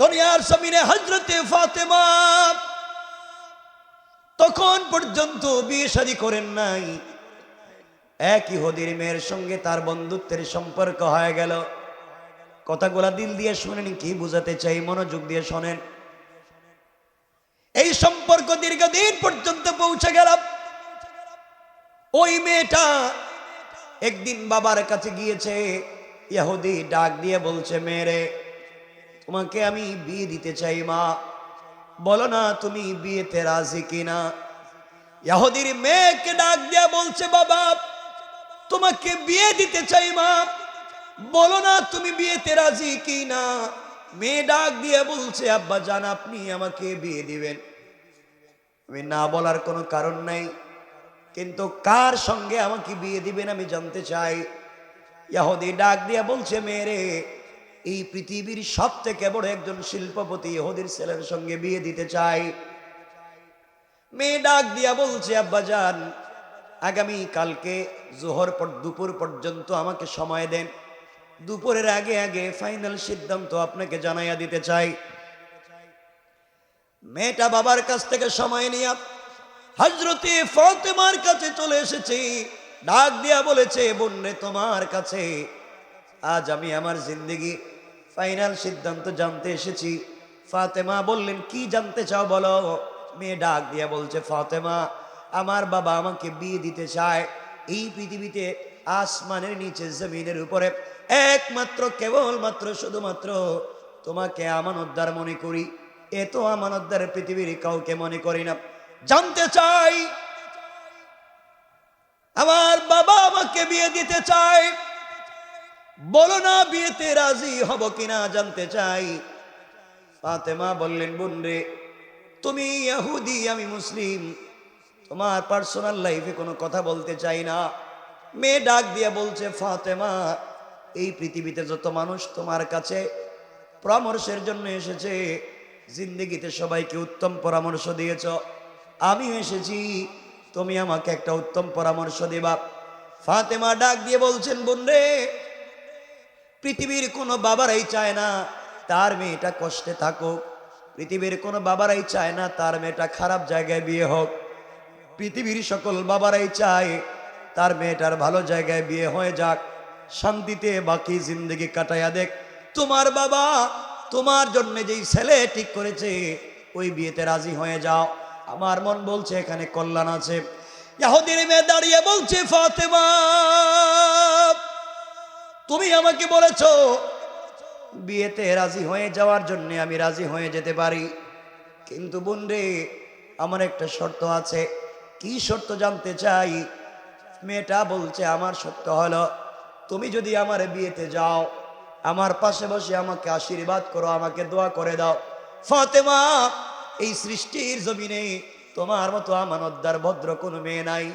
দুনিয়ার জমিনে হজরতে ফাতেমা তখন পর্যন্ত বিয়ে শাদী করেন নাই। এক ইহুদির মেয়ের সঙ্গে তার বন্ধুত্বের সম্পর্ক হয়ে গেল। কথাগুলা দিল দিয়ে শুনেন, কি বুঝাতে চাই, মনোযোগ দিয়ে শোনেন। এই সম্পর্ক দীর্ঘদিন পর্যন্ত পৌঁছে গেল। ওই মেয়েটা একদিন বাবার কাছে গিয়েছে, ইহুদি ডাক দিয়ে বলছে, মেয়েরে তোমাকে আমি বিয়ে দিতে চাই, মা। বলো না তুমি বিয়েতে রাজি কিনা? ইহুদির মেয়েকে ডাক দিয়ে বলছে, বাবা, তোমাকে বিয়ে দিতে চাই, মা। বলো না তুমি বিয়েতে রাজি কি না মেয়ে ডাক দিয়ে বলছে, আব্বা জান, আপনি আমাকে বিয়ে দিবেন। আমি না বলার কোনো কারণ নাই, কিন্তু কার সঙ্গে আমাকে বিয়ে দিবেন আমি জানতে চাই। ইহুদি ডাক দিয়া বলছে মেয়েরে এই পৃথিবীর সব থেকে বড় একজন শিল্পপতি ইহুদির ছেলের সঙ্গে বিয়ে দিতে চাই। মেয়ে ডাক দিয়া বলছে, আব্বা যান আগামী কালকে জোহর পর দুপুর পর্যন্ত আমাকে সময় দেন। দুপুরের আগে আগে ফাইনাল সিদ্ধান্ত আপনাকে জানাইয়া দিতে চাই। মেয়েটা বাবার কাছ থেকে সময় নিয়ে হজরতে ফতেমার কাছে চলে এসেছি। ডাক দিয়া বলেছে বন্যে তোমার কাছে আজ আমি আমার জিন্দগি ফাইনাল সিদ্ধান্ত জানতে এসেছি। ফাতেমা বললেন, কি জানতে চাও বলো? মেয়ে ডাক দিয়া বলছে, ফাতেমা, আমার বাবা আমাকে বিয়ে দিতে চায়। এই পৃথিবীতে আসমানের নিচে জমিনের উপরে একমাত্র, কেবলমাত্র, শুধুমাত্র তোমাকে আমানতদার মনে করি। এত আমানতদার পৃথিবীর কাউকে মনে করি না। জানতে চাই, আমার বাবা আমাকে বিয়ে দিতে চায়। বলো না, বিয়েতে রাজি হব কিনা জানতে চাই। ফাতেমা বললেন বোন রে তুমি ইহুদি, আমি মুসলিম। তোমার পার্সোনাল লাইফে কোনো কথা বলতে চাই না। মেয়ে ডাক দিয়ে বলছে, ফাতেমা, এই পৃথিবীতে যত মানুষ তোমার কাছে পরামর্শের জন্য এসেছে, জিন্দগিতে সবাইকে উত্তম পরামর্শ দিয়েছ। আমি এসেছি, তুমি আমাকে একটা উত্তম পরামর্শ দিবা। ফাতেমা ডাক দিয়ে বলছেন বোন রে পৃথিবীর কোনো বাবারাই চায় না, তার মেয়েটা কষ্টে থাকুক। পৃথিবীর কোনো বাবারাই চায় না, তার মেয়েটা খারাপ জায়গায় বিয়ে হোক। পৃথিবীর সকল বাবারাই চায়, তার মেয়েটার ভালো জায়গায় বিয়ে হয়ে যাক। শান্তিতে বাকি জিন্দগি কাটাইয়া দেখ। তোমার বাবা তোমার জন্য যেই ছেলে ঠিক করেছে, ওই বিয়েতে রাজি হয়ে যাও। আমার মন বলছে এখানে কল্যাণ আছে। ইয়াহুদির মেয়ে দাঁড়িয়ে বলছে, ফাতেমা! তুমি আমাকে বলেছ, বিয়েতে রাজি হয়ে যাওয়ার জন্য আমি রাজি হয়ে যেতে পারি। কিন্তু বোন রে আমার একটা শর্ত আছে। কি শর্ত জানতে চাই? মেয়েটা বলছে, আমার শর্ত হলো, তুমি যদি আমার বিয়েতে যাও, আমার পাশে বসে আমাকে আশীর্বাদ করো, আমাকে দোয়া করে দাও। ফাতেমা, এই সৃষ্টির জমিনে তোমার মতো আমানতদার, ভদ্র কোনো মেয়ে নাই।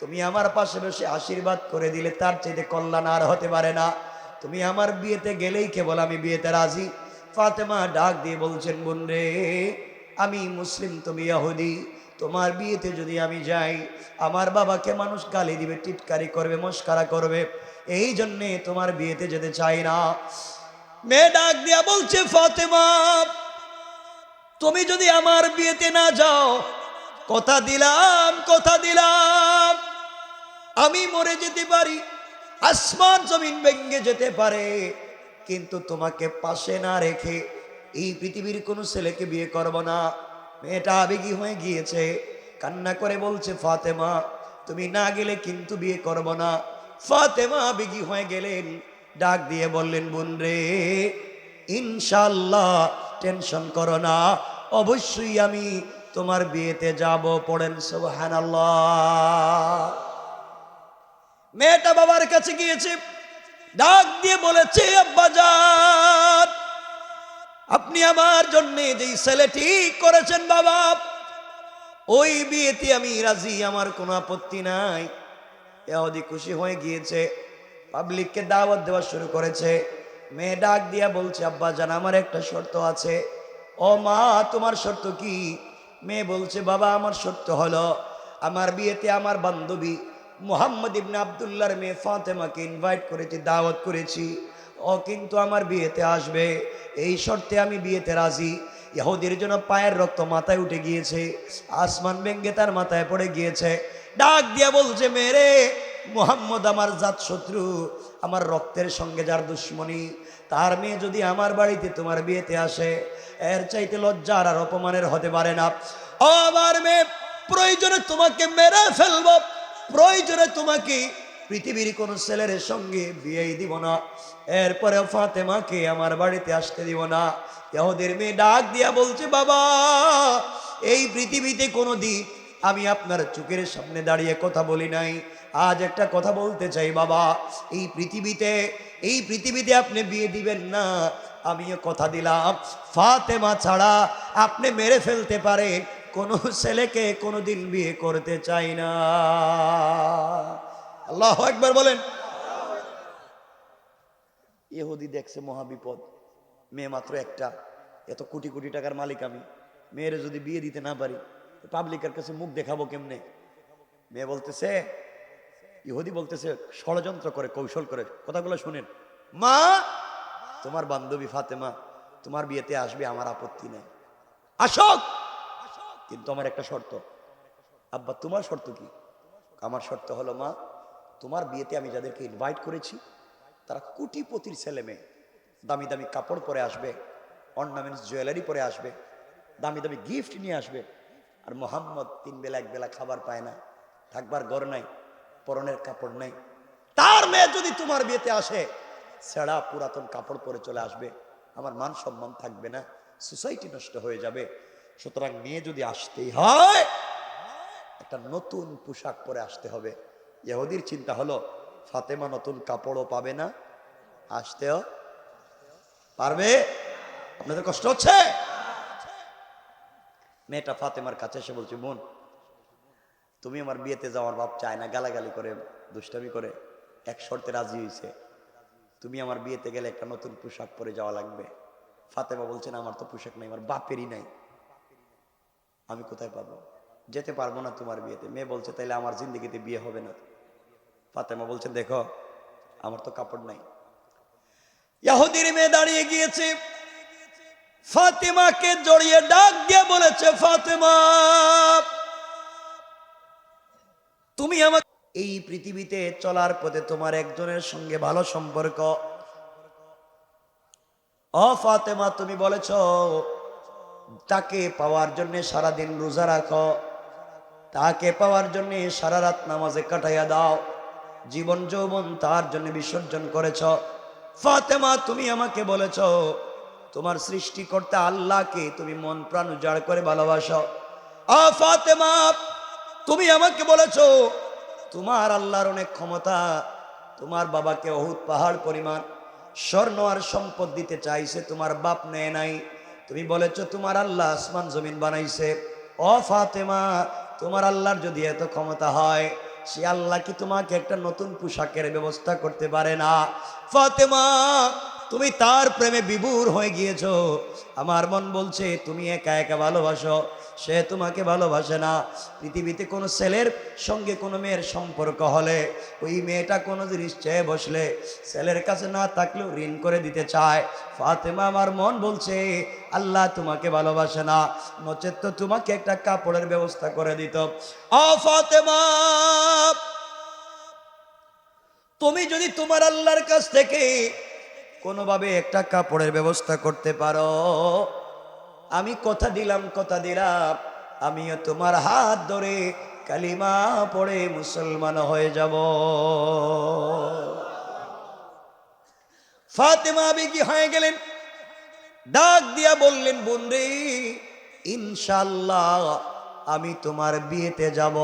তুমি আমার পাশে বসে আশীর্বাদ করে দিলে তার চাইতে কল্যাণ আর হতে পারে না। তুমি আমার বিয়েতে গেলেই কেবল আমি বিয়েতে রাজি। ফাতেমা ডাক দিয়ে বলছেন, বোন রে, আমি মুসলিম, তুমি ইহুদি। তোমার বিয়েতে যদি আমি যাই, আমার বাবাকে মানুষ গালি দিবে, টিটকারি করবে, মস্কারা করবে। এই জন্যে তোমার বিয়েতে যেতে চাই না। মেয়ে ডাক দিয়া বলছে, ফাতেমা, তুমি যদি আমার বিয়েতে না যাও, কথা দিলাম কথা দিলাম। আমি মরে যেতে পারি, আসমান জমিন ভেঙ্গে যেতে পারে, কিন্তু তোমাকে পাশে না রেখে এই পৃথিবীর কোনো ছেলেকে বিয়ে করব না। মেয়েটা আবেগী হয়ে গিয়েছে, কান্না করে বলছে, ফাতেমা, তুমি না গেলে কিন্তু বিয়ে করব না। ফাতেমা আবেগী হয়ে গেলেন, ডাক দিয়ে বললেন, বোন রে ইনশাল্লাহ টেনশন করো না, অবশ্যই আমি তোমার বিয়েতে যাব। পড়েন, সুবহানাল্লাহ। মেয়েটা বাবার কাছে গিয়েছে, ডাক দিয়ে বলেছে আব্বাজান আপনি আমার জন্য যেই ছেলে ঠিক করেছেন বাবা, ওই বিয়েতে আমি রাজি, আমার কোনো আপত্তি নাই। এদি খুশি হয়ে গিয়েছে, পাবলিককে দাওয়াত দেওয়া শুরু করেছে। মেয়ে ডাক দিয়া বলছে, আব্বা জান, আমার একটা শর্ত আছে। ও মা, তোমার শর্ত কি? মেয়ে বলছে, বাবা, আমার শর্ত হলো, আমার বিয়েতে আমার বান্ধবী মোহাম্মদ ইবনে আবদুল্লাহর মেয়ে ফাতেমাকে ইনভাইট করেছি, দাওয়াত করেছি। ও কিন্তু আমার বিয়েতে আসবে। এই শর্তে আমি বিয়েতে রাজি। ইহুদির জন্য পায়ের রক্ত মাথায় উঠে গিয়েছে, আসমান ভেঙ্গে তার মাথায় পড়ে গিয়েছে। ডাক দিয়া বলছে, মেরে, মোহাম্মদ আমার জাত শত্রু, আমার রক্তের সঙ্গে যার দুশ্মনী, তার মেয়ে যদি আমার বাড়িতে তোমার বিয়েতে আসে, এর চাইতে লজ্জার আর অপমানের হতে পারে না। আমার মেয়ে, প্রয়োজনে তোমাকে মেরে ফেলব। প্রয়োজনে তোমাকে পৃথিবীর কোন ছেলের সঙ্গে বিয়ে দিব না। এরপরে ফাতেমাকে আমার বাড়িতে আসতে দিব না। ইহুদের মেয়ে ডাক দিয়া বলছে, বাবা, এই পৃথিবীতে কোনো দিন আমি আপনার চোখের সামনে দাঁড়িয়ে কথা বলি নাই। আজ একটা কথা বলতে চাই, বাবা। এই পৃথিবীতে এই পৃথিবীতে আপনি বিয়ে দিবেন না, আমিও কথা দিলাম। ফাতেমা ছাড়া আপনি মেরে ফেলতে পারেন। কোনো ছেলেকে কোনোদিন বিয়ে করতে চাই না। আল্লাহ একবার বলেন। ইহুদি দেখছে মহাবিপদ। মেয়ে মাত্র একটা। এত কোটি কোটি টাকার মালিক আমি। মেয়ের যদি বিয়ে দিতে না পারি পাবলিকের কাছে মুখ দেখাবো কেমনে? মেয়ে বলতেছে, ইহুদি বলতেছে, ষড়যন্ত্র করে, কৌশল করে। কথাগুলো শুনেন। মা, তোমার বান্ধবী ফাতেমা, তোমার বিয়েতে আসবে, আমার আপত্তি নেই। আসক! কিন্তু আমার একটা শর্ত। আব্বা, তোমার শর্ত কি? আমার শর্ত হলো, মা, তোমার বিয়েতে আমি যাদেরকে ইনভাইট করেছি, তারা কোটিপতির ছেলে মেয়ে। দামি দামি কাপড় পরে আসবে অর্নামেন্টস জুয়েলারি পরে আসবে, দামি দামি গিফট নিয়ে আসবে। আর মোহাম্মদ তিন বেলা, এক বেলা খাবার পায় না, থাকবার ঘর নাই, পরনের কাপড় নাই। তার মেয়ে যদি তোমার বিয়েতে আসে ছেঁড়া পুরাতন কাপড় পরে চলে আসবে। আমার মান সম্মান থাকবে না সোসাইটি নষ্ট হয়ে যাবে। সুতরাং মেয়ে যদি আসতেই হয়, একটা নতুন পোশাক পরে আসতে হবে। ইহুদির চিন্তা হলো, ফাতেমা নতুন কাপড়ও পাবে না, আসতেও পারবে? আপনাদের কষ্ট হচ্ছে? মেয়েটা ফাতেমার কাছে এসে বলছে, বোন, তুমি আমার বিয়েতে যাওয়ার বাপ চায় না, গালাগালি করে, দুষ্টামি করে, এক শর্তে রাজি হয়েছে তুমি আমার বিয়েতে গেলে একটা নতুন পোশাক পরে যাওয়া লাগবে। ফাতেমা বলছেন আমার তো পোশাক নাই, আমার বাপেরই নাই। আমি কোথায় পাবো? যেতে পারব না তোমার বিয়েতে। মেয়ে বলছে, তাইলে আমার জিন্দগিতে বিয়ে হবে না। ফাতেমা বলছেন দেখো, আমার তো কাপড় নাই। ইয়াহুদির মেয়ে দাঁড়িয়ে গিয়েছে। ফাতেমাকে জড়িয়ে ডাক দিয়ে বলেছে, ফাতেমা, তুমি আমার এই পৃথিবীতে চলার পথে তোমার একজনের সঙ্গে ভালো সম্পর্ক। অ ফাতেমা, তুমি বলেছ তাকে পাওয়ার জন্যে সারাদিন রোজা রাখো। তাকে পাওয়ার জন্যে সারা রাত নামাজে কাটাইয়া দাও। জীবন যৌবন তার জন্য বিসর্জন করেছ। ফাতেমা, তুমি আমাকে বলেছ, তোমার সৃষ্টিকর্তা আল্লাহকে তুমি মন প্রাণ উজাড় করে ভালোবাসো। আ ফাতেমা, তুমি আমাকে বলেছ, তোমার আল্লাহর অনেক ক্ষমতা, তোমার বাবাকে অহুত পাহাড় পরিমাণ স্বর্ণ আর সম্পদ দিতে চাইছে, তোমার বাপ নেয় নাই। তুমি বলেছ তোমার আল্লাহ আসমান জমিন বানাইছে। অ ফাতেমা, তোমার আল্লাহর যদি এত ক্ষমতা হয়, সে আল্লাহ কি তোমাকে একটা নতুন পোশাকের ব্যবস্থা করতে পারে না? ফাতেমা তুমি তার প্রেমে বিভোর হয়ে গিয়েছ। আমার মন বলছে, তুমি একা একা ভালোবাসো। সে তোমাকে ভালোবাসে না। পৃথিবীতে কোনো ছেলের সঙ্গে কোনো মেয়ের সম্পর্ক হলে, ওই মেয়েটা কোনো জিনিস চেয়ে বসলে, ছেলের কাছে না থাকলেও ঋণ করে দিতে চায়। ফাতেমা আমার মন বলছে, আল্লাহ তোমাকে ভালোবাসে না। নচেত তো তোমাকে একটা কাপড়ের ব্যবস্থা করে দিত। অ ফাতেমা, তুমি যদি তোমার আল্লাহর কাছ থেকে কোনোভাবে একটা কাপড়ের ব্যবস্থা করতে পারো। আমি কথা দিলাম কথা দিলাম। আমিও তোমার হাত ধরে কালিমা পড়ে মুসলমান হয়ে যাব। ফাতেমা কি হয়ে গেলেন? ডাক দিয়া বললেন, বন্ধে ইনশাল্লাহ আমি তোমার বিয়েতে যাব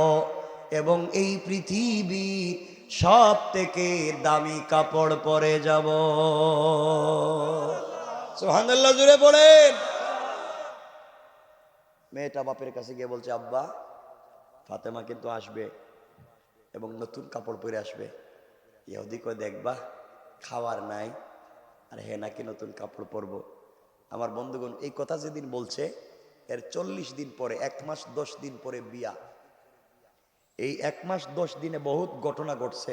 এবং এই পৃথিবী সব থেকে দামি কাপড় পরে যাব। সোহানাল্লাহ জুড়ে পড়েন মেয়েটা বাপের কাছে গিয়ে বলছে, আব্বা, ফাতেমা কিন্তু আসবে এবং নতুন কাপড় পরে আসবে। ইহুদি দেখবা, খাওয়ার নাই, আর হে নাকি নতুন কাপড় পরবো। আমার বন্ধুগণ, এই কথা যেদিন বলছে, এর চল্লিশ দিন পরে, এক মাস দশ দিন পরে বিয়া। এই এক মাস দশ দিনে বহুত ঘটনা ঘটছে,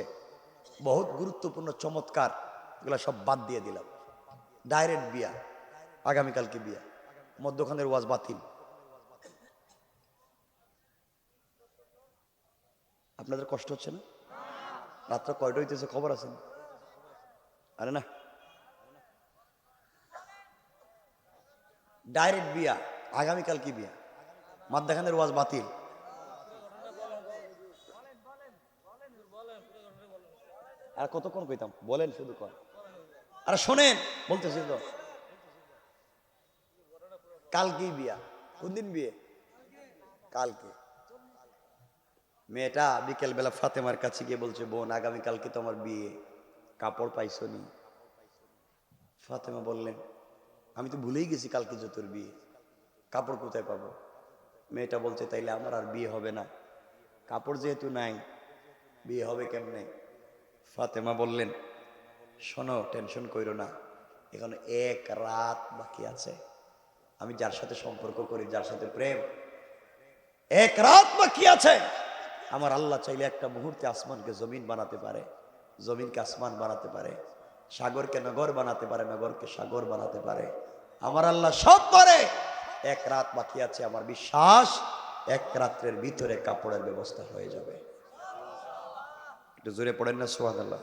বহুত গুরুত্বপূর্ণ, চমৎকার, এগুলো সব বাদ দিয়ে দিলাম। ডাইরেক্ট বিয়া, আগামীকালকে বিয়া মধ্যখানের ওয়াজ বাতিল। আপনাদের কষ্ট হচ্ছে না? রাত্র কয়টা হইতেছে খবর আছে আরে না। ডাইরেক্ট বিয়া আগামীকাল কি বিয়া মাদ্দাখানের ওয়াজ বাতিল। আর কতক্ষণ কইতাম? বলেন শুধু কর আর শোনেন, বলতেছি তো। কালকেই বিয়া। কোন দিন বিয়ে? কালকে। মেয়েটা বিকেল বেলা ফাতেমার কাছে গিয়ে বলছে, বোন আগামী কালকে তো আমার বিয়ে। কাপড় পাইছো নি? ফাতেমা বললেন, আমি তো ভুলেই গেছি কালকে যে তোর বিয়ে। কাপড় কোথায় পাবো? মেয়েটা বলছে, তাইলে আমার আর বিয়ে হবে না। কাপড় যেহেতু নাই, বিয়ে হবে কেমনে? ফাতেমা বললেন, শোনো, টেনশন কইরো না, এখন এক রাত বাকি আছে। আমি যার সাথে সম্পর্ক করি, যার সাথে প্রেম, এক রাত বাকি আছে। আমার আল্লাহ চাইলে একটা মুহূর্তে আসমানকে জমিন বানাতে পারে, জমিনকে আসমান বানাতে পারে, সাগরকে নগর বানাতে পারে, নগরকে সাগর বানাতে পারে। আমার আল্লাহ সব পারে এক রাত বাকি আছে, আমার বিশ্বাস, এক রাত্রের ভিতরে কাপড়ের ব্যবস্থা হয়ে যাবে। একটু জোরে পড়েন না সোহান আল্লাহ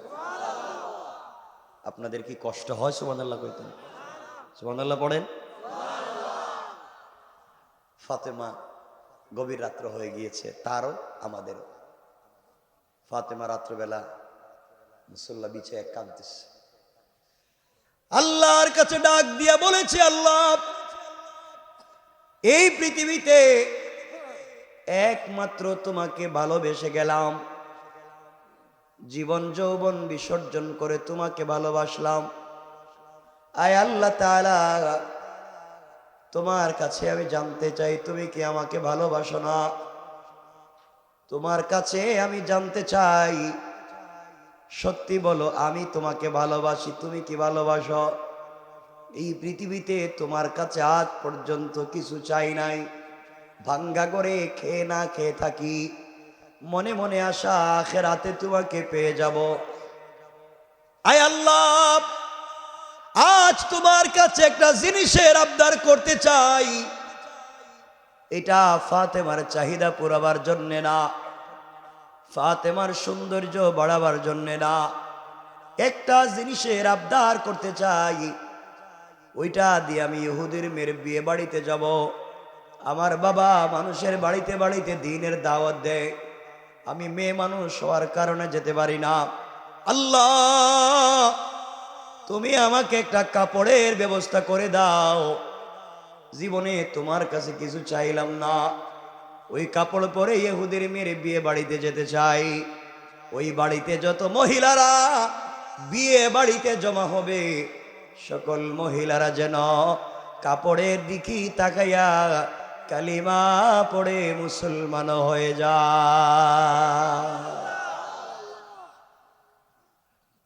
আপনাদের কি কষ্ট হয় সোহান আল্লাহ কইতেন? সোহান আল্লাহ পড়েন। ফাতেমা গভীর রাত্র হয়ে গিয়েছে, তারও আমাদেরও। ফাতেমা রাত্রবেলা মুসল্লা বিছে কাঁদতেছে। আল্লাহর কাছে ডাক দিয়া বলেছে, আল্লাহ, এই পৃথিবীতে একমাত্র তোমাকে ভালোবেসে গেলাম। জীবন যৌবন বিসর্জন করে তোমাকে ভালোবাসলাম। আয় আল্লাহ তোমার কাছে আমি জানতে চাই, তুমি কি আমাকে ভালোবাসো না? তোমার কাছে আমি জানতে চাই, সত্যি বলো, আমি তোমাকে ভালোবাসি, তুমি কি ভালোবাসো? এই পৃথিবীতে তোমার কাছে আজ পর্যন্ত কিছু চাই নাই। ভাঙ্গা করে খেয়ে না খেয়ে থাকি। মনে মনে আশা আখেরাতে তোমাকে পেয়ে যাব। আয় আল্লাহ, আজ তোমার কাছে একটা জিনিসের আবদার করতে চাই। এটা ফাতেমার চাহিদা পুরাবার জন্যে না, ফাতেমার সৌন্দর্য বাড়াবার জন্যে না। একটা জিনিসের আবদার করতে চাই, ওইটা দিয়ে আমি ইহুদির মেয়ের বিয়ে বাড়িতে যাব। আমার বাবা মানুষের বাড়িতে বাড়িতে দিনের দাওয়াত দেয়। আমি মেয়ে মানুষ হওয়ার কারণে যেতে পারি না। আল্লাহ, তুমি আমাকে একটা কাপড়ের ব্যবস্থা করে দাও। জীবনে তোমার কাছে কিছু চাইলাম না। ওই কাপড় পরে ইহুদির মেয়ের বিয়ে বাড়িতে যেতে চাই। ওই বাড়িতে যত মহিলারা বিয়ে বাড়িতে জমা হবে, সকল মহিলারা যেন কাপড়ের দিকে তাকাইয়া কালিমা পড়ে মুসলমান হয়ে যা।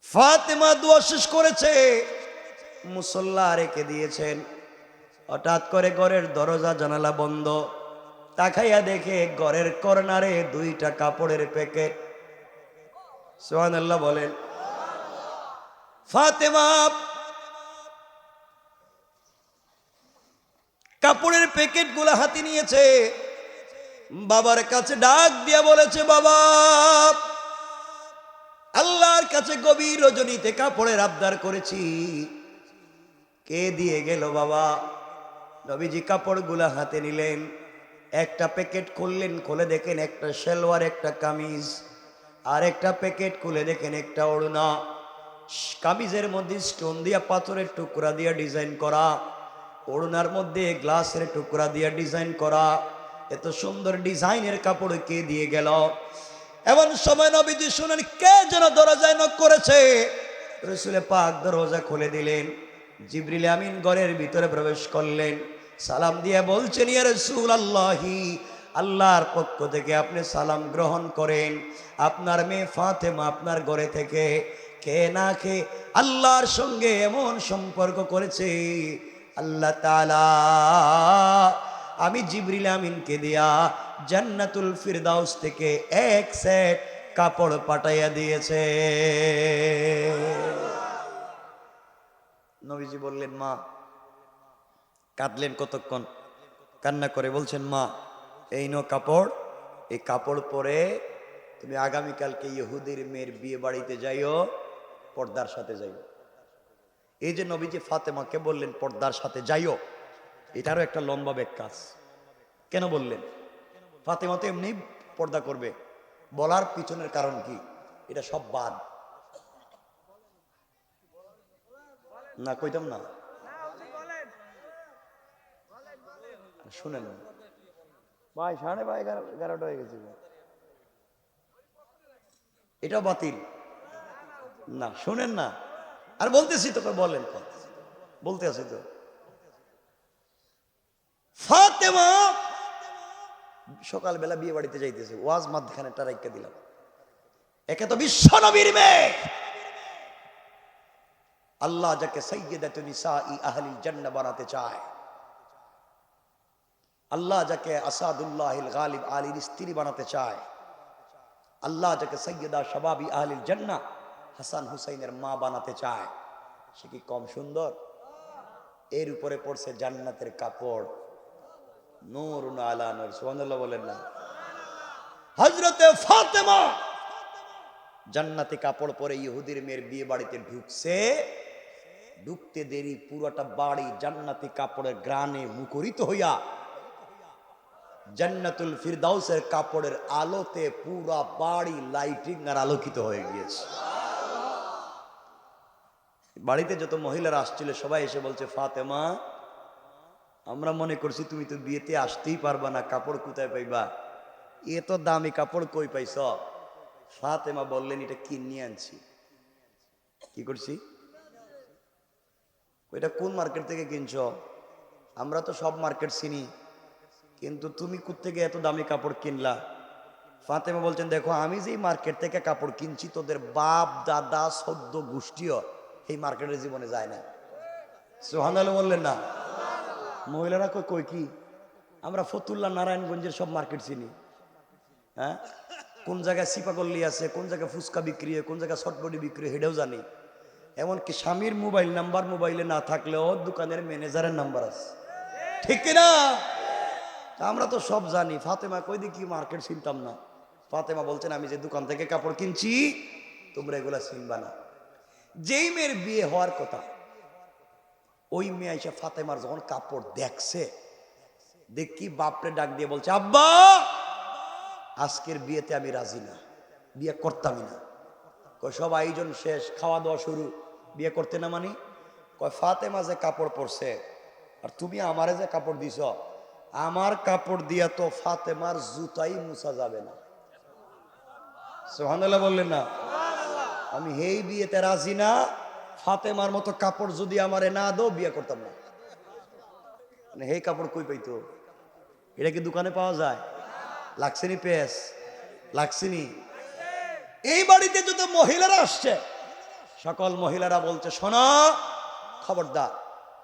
ফাতেমা দোয়া শেষ করেছে, মুসল্লা রেখে দিয়েছেন। হঠাৎ করে ঘরের দরজা, জানালা বন্ধ। তাকাইয়া দেখে ঘরের কর্নারে দুইটা কাপড়ের প্যাকেট। সোহান বলেন, ফাতেমা কাপড়ের প্যাকেটগুলা হাতে নিয়েছে। বাবার কাছে ডাক দিয়া বলেছে, বাবা, আল্লাহর কাছে গভীর রজনীতে কাপড়ের আবদার করেছি। কে দিয়ে গেল, বাবা? নবীজি কাপড়গুলা হাতে নিলেন। একটা প্যাকেট খুললেন, খুলে দেখেন একটা সেলোয়ার, একটা কামিজ। আর একটা প্যাকেট খুলে দেখেন একটা ওড়না। কামিজের মধ্যে স্টোন দিয়া পাথরের টুকরা দিয়া ডিজাইন করা। ওড়নার মধ্যে গ্লাসের টুকরা দিয়ে ডিজাইন করা। এত সুন্দর ডিজাইনের কাপড় কে দিয়ে গেল? এমন সময় নবীজি শুনেন, কে যেন দরজায় নক করেছে? রসুলে পাক দরজা খুলে দিলেন। জিবরিল আমিন ঘরের ভিতরে প্রবেশ করলেন। সালাম দিয়ে বলছেন, ইয়া রসুল আল্লাহি আল্লাহর পক্ষ থেকে আপনি সালাম গ্রহণ করেন। আপনার মেয়ে ফাতেমা আপনার ঘরে থেকে কে না খেয়ে আল্লাহর সঙ্গে এমন সম্পর্ক করেছে? আল্লাহ তাআলা, আমি জিবরিল আমিনকে দিয়া জান্নাতুল ফিরদাউস থেকে এক সেট কাপড় পাঠাইয়া দিয়েছে। নবীজি বললেন, মা, কাঁদলেন কতক্ষণ? কান্না করে বলছেন, মা, এই নো কাপড়, এই কাপড় পরে তুমি আগামীকালকে ইহুদির মেয়ের বিয়ে বাড়িতে যাইও, পর্দার সাথে যাইও। এই যে নবীজি ফাতেমাকে বললেন পর্দার সাথে যাইও এটারও একটা লম্বা ব্যাখ্যাস কেন বললেন? ফাতেমা তো এমনি পর্দা করবে। বলার পিছনের কারণ কি? এটা সব বাদ। না কইতাম না। শুনেন। ভাই সাড়ে ভাই এগারো এগারোটা হয়ে গেছে। এটাও বাতিল। না শুনেন না। আর বলতেছি তোকে, বলেন বলতে আছি তো। ফাতেমা, সকালবেলা বিয়ে বাড়িতে যাইতেছে, ওয়াজ মাঝখানে টারাইকা দিলাম। একে তো বিশ্ব নবীর মেয়ে। আল্লাহ যাকে বানাতে চায়। আল্লাহ যাকে আসাদুল্লাহ গালিব আলীর স্ত্রী বানাতে চায়। আল্লাহ যাকে সৈয়দা শবাবি আহলিল জান্নাহ হাসান হুসাইনের মা বানাতে চায়, সে কি কম সুন্দর? এর উপরে পড়ছে জান্নাতের কাপড়। নূর আলা নূর বলেন না। হযরতে ফাতেমা জান্নাতি কাপড় পরে ইহুদির মেয়ের বিয়ে বাড়িতে ঢুকছে। ঢুকতে দেরি, পুরোটা বাড়ি জান্নাতি কাপড়ের গ্রানে মুখরিত হইয়া জান্নাতুল ফিরদাউসের কাপড়ের আলোতে পুরা বাড়ি লাইটিং আর আলোকিত হয়ে গিয়েছে। বাড়িতে যত মহিলারা আসছিল, সবাই এসে বলছে, ফাতেমা, আমরা মনে করছি তুমি তো বিয়েতে আসতেই পারবা না, কাপড় কোথায় পাইবা? এত দামি কাপড় কই পাইছ? ফাতেমা বললেন, এটা কিনে আনছি। কি করছি? ওইটা কোন মার্কেট থেকে কিনছ? আমরা তো সব মার্কেট চিনি, কিন্তু তুমি থেকে এত দামি কাপড় কিনলা? ফাতেমা বলছেন, দেখো, আমি যেই মার্কেট থেকে কাপড় কিনছি, তোদের বাপ, দাদা, সদ্য গোষ্ঠীও এই মার্কেটের জীবনে যায় না। সোহান বললেন না। মহিলারা কই কই কি? আমরা ফতুল্লা নারায়ণগঞ্জের সব মার্কেট চিনি। হ্যাঁ? কোন জায়গায় সিপাগল্লি আছে, কোন জায়গায় ফুচকা বিক্রি হয়, কোন জায়গায় শর্টবডি বিক্রি হয়, সেটাও জানি। এমনকি স্বামীর মোবাইল নাম্বার মোবাইলে না থাকলেও দোকানের ম্যানেজারের নাম্বার আছে। ঠিক তা আমরা তো সব জানি। ফাতেমা কই দেখি মার্কেট চিনতাম না। ফাতেমা বলছেন, আমি যে দোকান থেকে কাপড় কিনছি, তোমরা এগুলা চিনবা না। যেই মেয়ের বিয়ে হওয়ার কথা, ওই মেয়ে এসে ফাতেমার যখন কাপড় দেখছে, দেখি বাপরে ডাক দিয়ে বলছে, আব্বা, আজকের বিয়েতে আমি রাজি না, বিয়ে করতামই না। কয়, সব আয়োজন শেষ খাওয়া দাওয়া শুরু, বিয়ে করতে না মানি? কয়, ফাতেমা যে কাপড় পরছে, আর তুমি আমারে যে কাপড় দিছ, আমার কাপড় দিয়া তো ফাতেমার জুতাই মুছা যাবে না। সোহানাল্লাহ বললেন না। আমি হেই বিয়েতে রাজি না, ফাতেমার মতো কাপড় যদি আমারে না দো বিয়ে করতাম না। মানে হেই কাপড় কই পাইতো? এটা কি দোকানে পাওয়া যায়? লাগছেনি পেস লাগছেনি এই বাড়িতে যত মহিলারা আসছে, সকল মহিলারা বলছে, শোনো, খবরদার,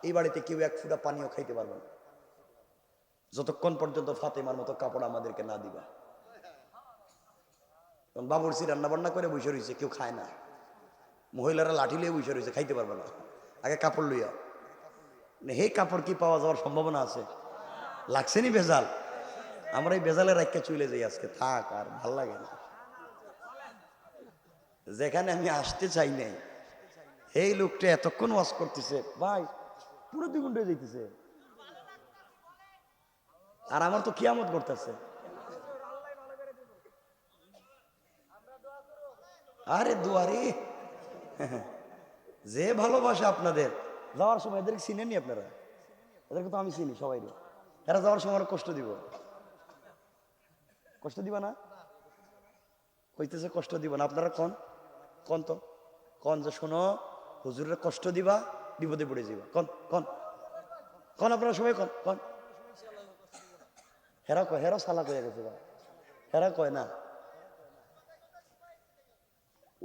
এই বাড়িতে কেউ এক ফুটা পানিও খাইতে পারবে না। যতক্ষণ পর্যন্ত ফাতেমার মতো কাপড় আমাদেরকে না দিবা। বাবুরসি রান্না বান্না করে বসে রয়েছে, কেউ খায় না। মহিলারা লাঠি লিয়ে বসে রয়েছে, খাইতে পারবে না। আগে কাপড় লইয়া। মানে হে কাপড় কি পাওয়া যাওয়ার সম্ভাবনা আছে? লাগছে নি ভেজাল? আমরা এই ভেজালের রাখতে চলে যাই আজকে। থাক, আর ভালো লাগে না। যেখানে আমি আসতে চাই নাই, এই লোকটা এতক্ষণ ওয়াজ করতেছে। ভাই, পুরো দুই ঘণ্টা যাইতেছে। আর আমার তো কিয়ামত করতেছে আরে দুয়ারি। যে ভালোবাসে আপনাদের। যাওয়ার সময় এদেরকে চিনেননি আপনারা? এদেরকে তো আমি চিনি সবাই এরা যাওয়ার সময় আমার কষ্ট দিব। কষ্ট দিবা না? কইতেছে কষ্ট দিবা না। আপনারা কন? কন তো? কন যে শোনো, হুজুরের কষ্ট দিবা, বিপদে পড়ে যাবা কন? কন? কন আপনারা সবাই কন? কন? হেরা কয়, হেরা সালা কয়ে গেছে হেরা কয় না?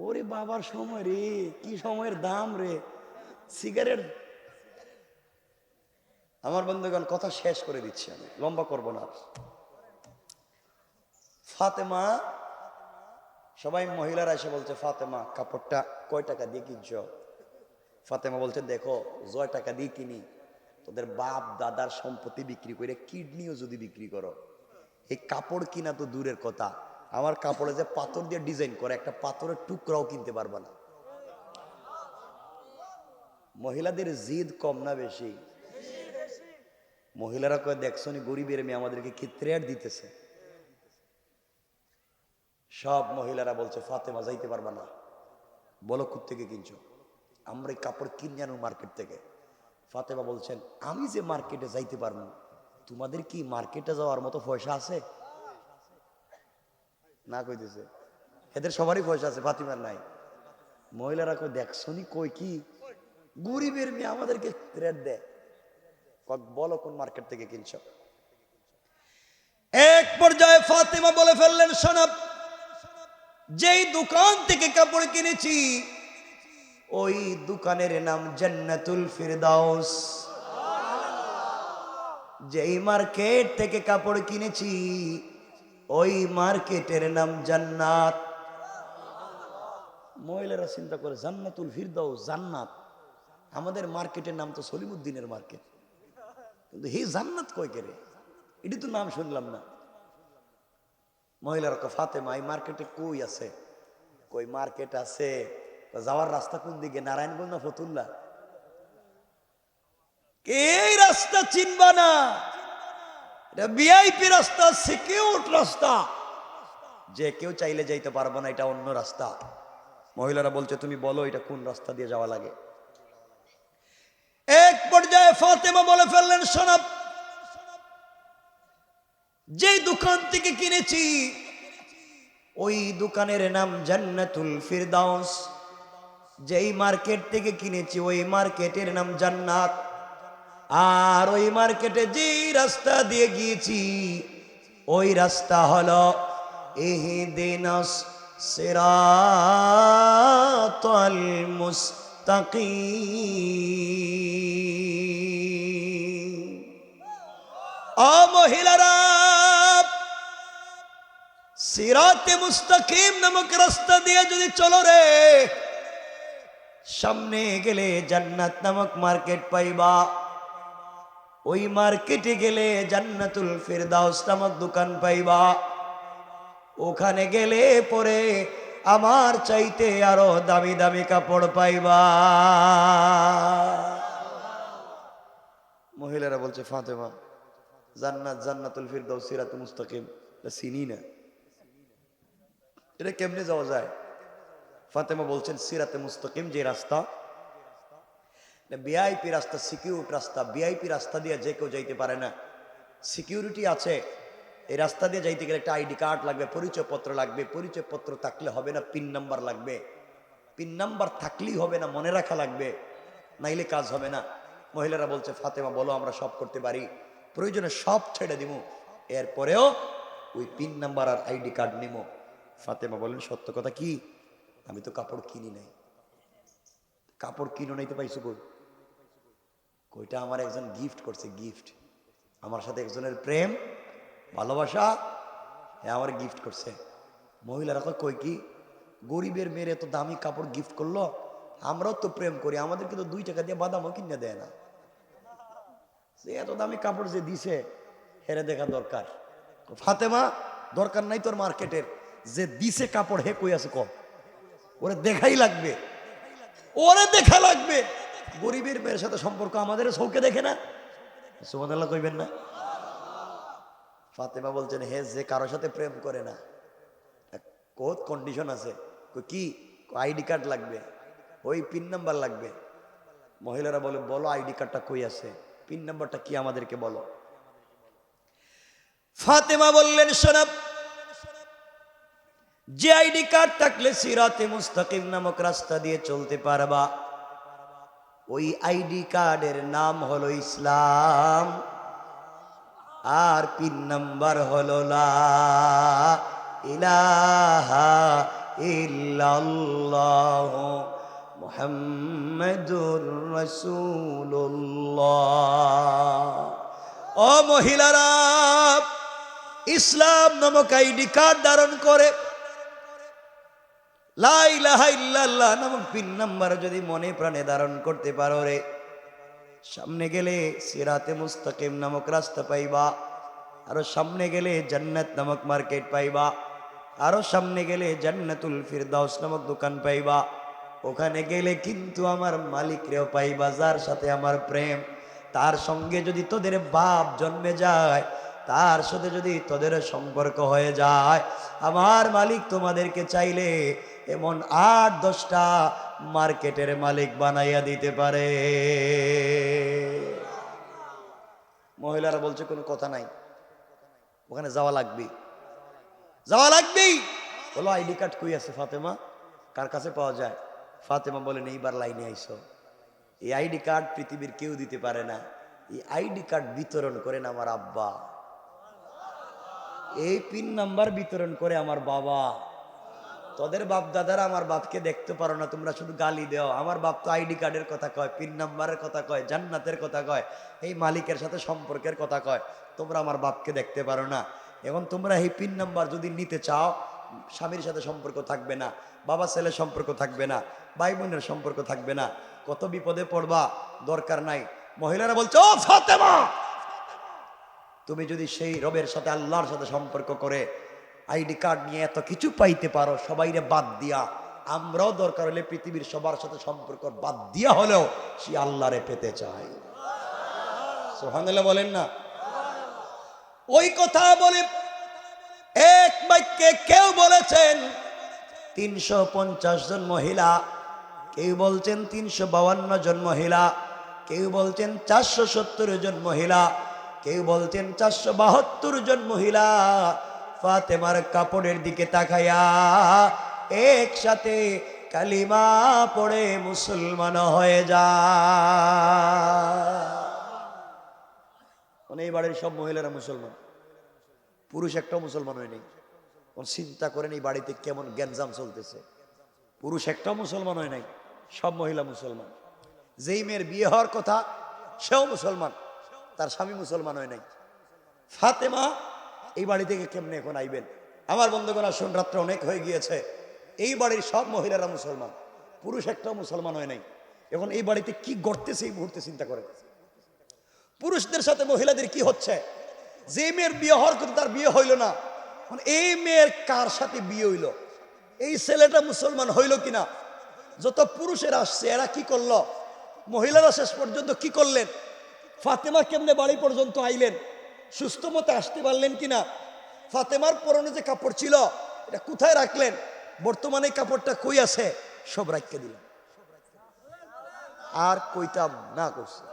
ওরে বাবার সময় রে, কি সময়ের দাম রে। সিগারেট আমার বন্ধুগণ, কথা শেষ করে দিচ্ছি আমি, লম্বা করব না। ফাতেমা, সবাই মহিলারা এসে বলছে, ফাতেমা, কাপড়টা কয় টাকা দিয়ে কিনছ? ফাতেমা বলছে, দেখো জয় টাকা দিয়ে কিনি, তোদের বাপ, দাদার সম্পত্তি বিক্রি করে, কিডনিও যদি বিক্রি করো। এই কাপড় কিনা তো দূরের কথা আমার কাপড়ে যে পাথর দিয়ে ডিজাইন করে, একটা পাথরের টুকরাও কিনতে পারবে না। মহিলাদের জিদ কম না বেশি? মহিলারা কয়, দেখছ নি, গরিবের মেয়ে আমাদেরকে কি থ্রেট দিতেছে? সব মহিলারা বলছে, ফাতেমা, যাইতে পারবা না। বলো থেকে কিনছো? আমরা এই কাপড় কিনে আনো মার্কেট থেকে। ফাতেমা বলছেন, আমি যে মার্কেটে যাইতে পারব, তোমাদের কি মার্কেটে যাওয়ার মতো পয়সা আছে? না কইতেছে। এদের সবারই পয়সা আছে, ফাতিমার নাই। মহিলারা কই দেখছনি কই কি? গরিবের মেয়ে আমাদেরকে রেট দেয়। বলো কোন মার্কেট থেকে কিনছো? এক পর্যায়ে ফাতেমা বলে ফেললেন সনব যেই দোকান থেকে কাপড় কিনেছি, ওই দোকানের নাম জান্নাতুল ফিরদাউস। যেই মার্কেট থেকে কাপড় কিনেছি ওই মার্কেটের নাম জান্নাত। মহিলারা চিন্তা করে, জান্নাতুল ফিরদাউস, জান্নাত। আমাদের মার্কেটের নাম তো সলিমুদ্দিনের মার্কেট। কিন্তু হে জান্নাত কয় কেরে এটি তো নাম শুনলাম না। মহিলারা ফাতেমা, এই মার্কেটে কই আছে? কই মার্কেট আছে। যাওয়ার রাস্তা কোন দিকে? নারায়ণগঞ্জ না ফতুল্লা? কে রাস্তা চিনবা না? এটা রাস্তা সিকিউর রাস্তা। যে কেউ চাইলে যাইতে পারব না, এটা অন্য রাস্তা। মহিলারা বলছে, তুমি বলো, এটা কোন রাস্তা দিয়ে যাওয়া লাগে? এক পর্যায়ে ফাতেমা বলে ফেললেন সনব যেই দোকান থেকে কিনেছি, ওই দোকানের নাম জান্নাতুল ফিরদাউস। যেই মার্কেট থেকে কিনেছি, ওই মার্কেটের নাম জান্নাত। আর ওই মার্কেটে যেই রাস্তা দিয়ে গিয়েছি, ওই রাস্তা হলো ইহদিনাস সিরাতাল মুস্তাকিম। ও মহিলারা, সিরাতে মুস্তাকিম নামক রাস্তা দিয়ে যদি চলো রে, সামনে গেলে জান্নাত নামক মার্কেট পাইবা। ওই মার্কেটে গেলে জান্নাতুল ফিরদাউস নামক দোকান পাইবা। ওখানে গেলে পরে আমার চাইতে আরও দামি দামি কাপড় পাইবা। মহিলারা বলছে, ফাতেমা, জান্নাত, জান্নাতুল ফিরদাউস, সিরাত মুস্তাকিম। এটা চিনি না। এটা কেমনে যাওয়া যায়? ফাতেমা বলছেন, সিরাতে মুস্তাকিম যে রাস্তা ভিআইপি রাস্তা সিকিউরিটি রাস্তা ভিআইপি রাস্তা দিয়ে যে কেউ যাইতে পারে না। সিকিউরিটি আছে, এই রাস্তা দিয়ে যাইতে গেলে একটা আইডি কার্ড লাগবে, পরিচয়পত্র লাগবে, পরিচয়পত্র থাকলে হবে না পিন নাম্বার লাগবে। পিন নাম্বার থাকলেই হবে না, মনে রাখা লাগবে, নাইলে কাজ হবে না। মহিলারা বলছে, ফাতেমা, বলো আমরা সব করতে পারি। প্রয়োজনে সব ছেড়ে দিব এরপরেও ওই পিন নাম্বার আর আইডি কার্ড নিব ফাতেমা বলেন, সত্য কথা কি? আমি তো কাপড় কিনি নাই। কাপড় কিনো নাই তো পাইছো কই? কইটা আমার একজন গিফট করছে গিফট আমার সাথে একজনের প্রেম, ভালোবাসা হ্যাঁ আমার গিফট করছে। মহিলারা কই কি? গরিবের মেয়ের এত দামি কাপড় গিফট করল? আমরাও তো প্রেম করি, আমাদের কিন্তু দুই টাকা দিয়ে বাদামও কিনে দেয় না। সে এত দামি কাপড় যে দিছে, হেরে দেখা দরকার। ফাতেমা, দরকার নাই তোর মার্কেটের। যে দিছে কাপড়, হে কই আছে কম ওরে দেখাই লাগবে। ওরে দেখা লাগবে। গরিবের মেয়ের সাথে সম্পর্ক আমাদের চৌকে দেখে না। সুমদাল্লাহ কইবেন না। ফাতেমা বলছেন, হে, যে কারোর সাথে প্রেম করে না কোত কন্ডিশন আছে। কি? আইডি কার্ড লাগবে। ওই পিন নাম্বার লাগবে। মহিলারা বলে, বলো আইডি কার্ডটা কই আছে? পিন নাম্বারটা কি আমাদেরকে বলো? ফাতেমা বললেন শোনাব যে আইডি কার্ড থাকলে সিরাতে মুস্তাকিম নামক রাস্তা দিয়ে চলতে পারবা। ওই আইডি কার্ডের নাম হলো ইসলাম, আর পিন নাম্বার হলো ইলাহা ইল্লাল্লাহ মুহাম্মাদুর রাসূলুল্লাহ। ও মহিলারা, ইসলাম নামক আইডি কার্ড ধারণ করে লাইলাহা ইল্লাল্লাহ নামক পিন নাম্বার যদি মনে প্রাণে ধারণ করতে পারো রে, সামনে গেলে সিরাতে মুস্তাকিম নামক রাস্তা পাইবা, আরও সামনে গেলে জান্নাত নামক মার্কেট পাইবা, আরও সামনে গেলে জান্নাতুল ফিরদাউস নামক দোকান পাইবা, ওখানে গেলে কিন্তু আমার মালিক মালিকরেও পাইবা, যার সাথে আমার প্রেম, তার সঙ্গে যদি তোদের বাপ জন্মে যায় তার সাথে যদি তোদের সম্পর্ক হয়ে যায়, আমার মালিক তোমাদেরকে চাইলে এমন আট, দশটা মার্কেটের মালিক বানাইয়া দিতে পারে। মহিলারা বলছে, কোনো কথা নাই। ওখানে যাওয়া লাগবে যাওয়া লাগবেই। বলো, আইডি কার্ড কই আছে ফাতেমা? কার কাছে পাওয়া যায়? ফাতেমা বলেন এইবার লাইনে আইসো। এই আইডি কার্ড পৃথিবীর কেউ দিতে পারে না। এই আইডি কার্ড বিতরণ করেন আমার আব্বা। এই পিন নাম্বার বিতরণ করে আমার বাবা। তোদের বাপ দাদারা আমার বাপকে দেখতে পারো না, তোমরা শুধু গালি দেও। আমার বাপ তো আইডি কার্ডের কথা কয়, পিন নাম্বারের কথা কয়, জান্নাতের কথা কয়, এই মালিকের সাথে সম্পর্কের কথা কয়। তোমরা আমার বাপকে দেখতে পারো না। এখন তোমরা এই পিন নাম্বার যদি নিতে চাও, স্বামীর সাথে সম্পর্ক থাকবে না, বাবা ছেলের সম্পর্ক থাকবে না, ভাই বোনের সম্পর্ক থাকবে না। কত বিপদে পড়বা, দরকার নাই। মহিলারা বলছো, "ও ফাতেমা! তুমি যদি সেই রবের সাথে আল্লাহর সাথে সম্পর্ক করে আইডি কার্ড নিয়ে এত কিছু পাইতে পারো, সবাইরে বাদ দিয়া। আমরাও দরকার হলে পৃথিবীর সবার সাথে সম্পর্ক বাদ দিয়া হলেও সে আল্লাহরে পেতে চাই সোহানুল্লাহ বলেন না? ওই কথা বলে এক বাক্যে কেউ বলেছেন, তিনশো পঞ্চাশ জন মহিলা, কেউ বলছেন তিনশো বাউান্ন জন মহিলা, কেউ বলছেন চারশো সত্তর জন মহিলা কেউ বলছেন চারশো বাহাত্তর জন মহিলা ফাতেমার কাপড়ের দিকে তাকাইয়া একসাথে কালিমা পড়ে মুসলমান হয়ে যায় মানে এই বাড়ির সব মহিলারা মুসলমান। পুরুষ একটাও মুসলমান হয় নাই কোন চিন্তা করেন এই বাড়িতে কেমন গ্যাঞ্জাম চলতেছে? পুরুষ একটাও মুসলমান হয় নাই, সব মহিলা মুসলমান। যেই মেয়ের বিয়ে হওয়ার কথা, সেও মুসলমান। তার স্বামী মুসলমান হয় নাই। ফাতেমা এই বাড়ি থেকে কেমনে এখন আইবেন? আমার বন্ধুগণ, আসুন, রাত্রে অনেক হয়ে গিয়েছে। এই বাড়ির সব মহিলারা মুসলমান, পুরুষ একটাও মুসলমান হয় নাই। এখন এই বাড়িতে কি গড়তেছে এই মুহূর্তে চিন্তা করেন। পুরুষদের সাথে মহিলাদের কি হচ্ছে? যে মেয়ের বিয়ে হওয়ার কথা তার বিয়ে হইল না। এই মেয়ের কার সাথে বিয়ে হইল? এই ছেলেটা মুসলমান হইল কিনা? যত পুরুষেরা আসছে, এরা কি করল? মহিলারা শেষ পর্যন্ত কি করলেন? ফাতেমা কেমনে বাড়ি পর্যন্ত আইলেন? সুস্থ মতে আসতে পারলেন কিনা? ফাতেমার পরনে যে কাপড় ছিল, এটা কোথায় রাখলেন? বর্তমানে কাপড়টা কই আছে? সব রাখতে দিলেন আর কইতাম না করছে